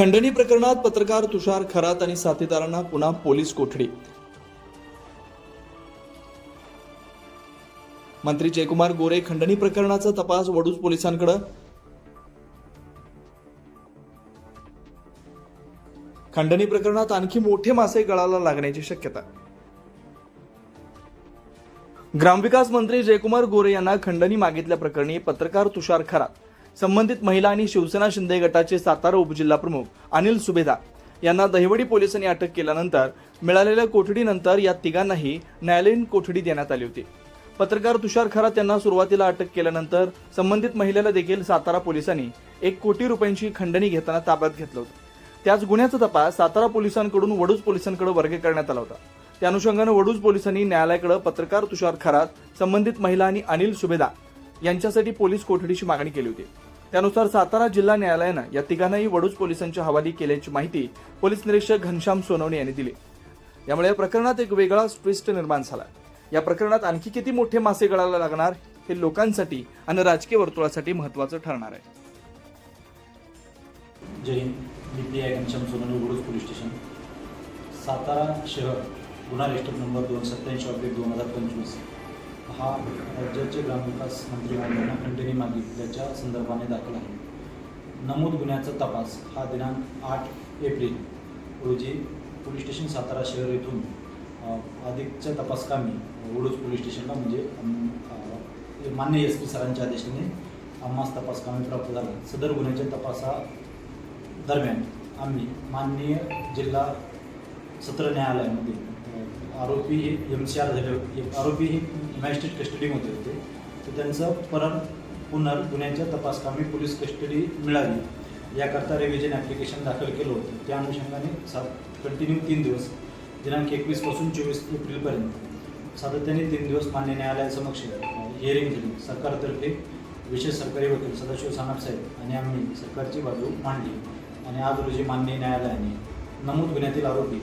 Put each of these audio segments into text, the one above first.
खंडणी प्रकरणात पत्रकार तुषार खरात आणि साथीदारांना पुन्हा पोलीस कोठडी. मंत्री जयकुमार गोरे खंडणी प्रकरणाचा तपास वडूज पोलिसांकडे. खंडणी प्रकरणात आणखी मोठे मासे गळाला लागण्याची शक्यता. ग्रामविकास मंत्री जयकुमार गोरे यांना खंडणी मागितल्या प्रकरणी पत्रकार तुषार खरात. संबंधित महिला आणि शिवसेना शिंदे गटाचे सातारा उपजिल्हा प्रमुख अनिल सुभेदार यांना दहिवडी पोलिसांनी अटक केल्यानंतर मिळालेल्या कोठडीनंतर या तिघांनाही न्यायालयीन कोठडी देण्यात आली होती. पत्रकार तुषार खरात यांना सुरुवातीला अटक केल्यानंतर संबंधित महिलेला देखील सातारा पोलिसांनी एक कोटी रुपयांची खंडणी घेताना ताब्यात घेतलं होतं. त्याच गुन्ह्याचा तपास सातारा पोलिसांकडून वडूज पोलिसांकडे वर्ग करण्यात आला होता. त्या अनुषंगानं वडूज पोलिसांनी न्यायालयाकडे पत्रकार तुषार खरात संबंधित महिला आणि अनिल सुभेदार यांच्यासाठी पोलीस कोठडीची मागणी केली होती. त्यानुसार सातारा जिल्हा न्यायालयानं या तिघांनाही वडूज पोलिसांच्या हवाली केल्याची माहिती पोलीस निरीक्षक घनश्याम सोनवणे यांनी दिली. यामुळे या प्रकरणात एक वेगळा ट्विस्ट निर्माण झाला. या प्रकरणात आणखी किती मोठे मासे गळायला लागणार हे लोकांसाठी आणि राजकीय वर्तुळासाठी महत्वाचं ठरणार आहे. जय हिंद. मी P I Ghanshyam Sonawane police station. Satara शहर गुन्हा रजिस्टर नंबर दोन सत्याऐंशी ऑब्लिक दोन हजार पंचवीस. हा राज्याचे ग्रामविकास मंत्री महोदयांना खंडणी मागितल्याच्या संदर्भाने दाखल आहे. नमूद गुन्ह्याचा तपास हा दिनांक आठ एप्रिल रोजी पोलीस स्टेशन सातारा शहर येथून अधिकच्या तपासकामी वडूज पोलीस स्टेशनला म्हणजे मान्य एस पी सरांच्या आदेशाने आम्हास तपासकामी प्राप्त झाला. सदर गुन्ह्याच्या तपासा दरम्यान आम्ही माननीय जिल्हा सत्र न्यायालयामध्ये आरोपी हे एम सी आर झाले होते. आरोपी हे मॅजिस्ट्रेट कस्टडीमध्ये होते. तर त्यांचं परत पुनर् गुन्ह्याच्या तपासकामी पोलीस कस्टडी मिळावी याकरता रिव्हिजन ॲप्लिकेशन दाखल केलं होतं. त्या अनुषंगाने सात कंटिन्यू तीन दिवस दिनांक एकवीसपासून चोवीस एप्रिलपर्यंत सातत्याने तीन दिवस मान्य न्यायालयासमक्ष हिअरिंग झाली. सरकारतर्फे विशेष सरकारी वकील सदाशिव साहेब आणि आम्ही सरकारची बाजू मांडली. आणि आज रोजी मान्य न्यायालयाने नमूद गुन्ह्यातील आरोपी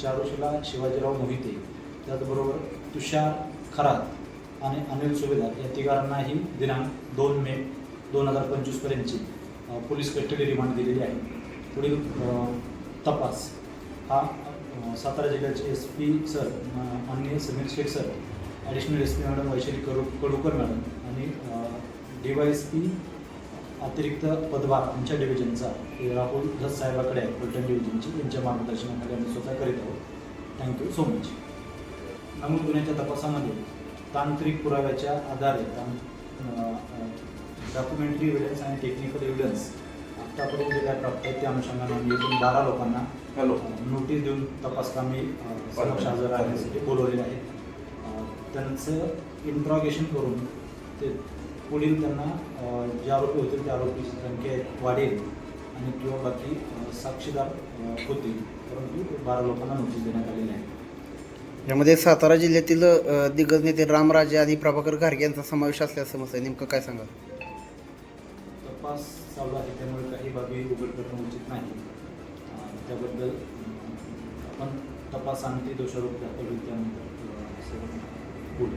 चारुशिला शिवाजीराव मोहिते त्याचबरोबर तुषार खरात आणि अनिल सुभेदार या तिघांनाही दिनांक दोन मे दोन हजार पंचवीसपर्यंतची पोलीस कस्टडी रिमांड दिलेली आहे. पुढील तपास हा सातारा जिल्ह्याचे एस पी सर आणि Sameer Shaikh sir additional S P madam Vaishali Kadu Kadukar madam आणि डी वाय एस पी अतिरिक्त पदभार आमच्या डिव्हिजनचा राहुल धस साहेबाकडे आहे पलटण डिव्हिजनची यांच्या मार्गदर्शनाखाली आम्ही स्वतः करीत आहोत. थँक्यू सो मच नमूद गुन्ह्याच्या तपासामध्ये तांत्रिक पुराव्याच्या आधारे डॉक्युमेंटरी एव्हिडन्स आणि टेक्निकल एव्हिडन्स आत्तापर्यंत जे काय प्राप्त आहे त्या अनुषंगाने आम्ही एकूण बारा लोकांना हॅलो. नोटीस देऊन तपासकामी अ, समक्ष हजर राहण्यासाठी बोलवलेले आहे अ, त्यांचं इंट्रॉगेशन करून ते पुढील त्यांना जे आरोपी होतील त्या आरोपीची संख्या वाढेल आणि किंवा बाकी साक्षीदार होतील. परंतु बारा लोकांना नोटीस देण्यात आलेली आहे. यामध्ये सातारा जिल्ह्यातील दिग्गज नेते रामराजे आणि प्रभाकर घारगे यांचा समावेश असल्याचं समजतं नेमकं काय सांगा तपास चालू आहे त्यामुळे काही बाबी उघड करणं उचित नाही. त्याबद्दल आपण तपास आणि ते दोषारोप दाखल होईल त्यानंतर बोलू.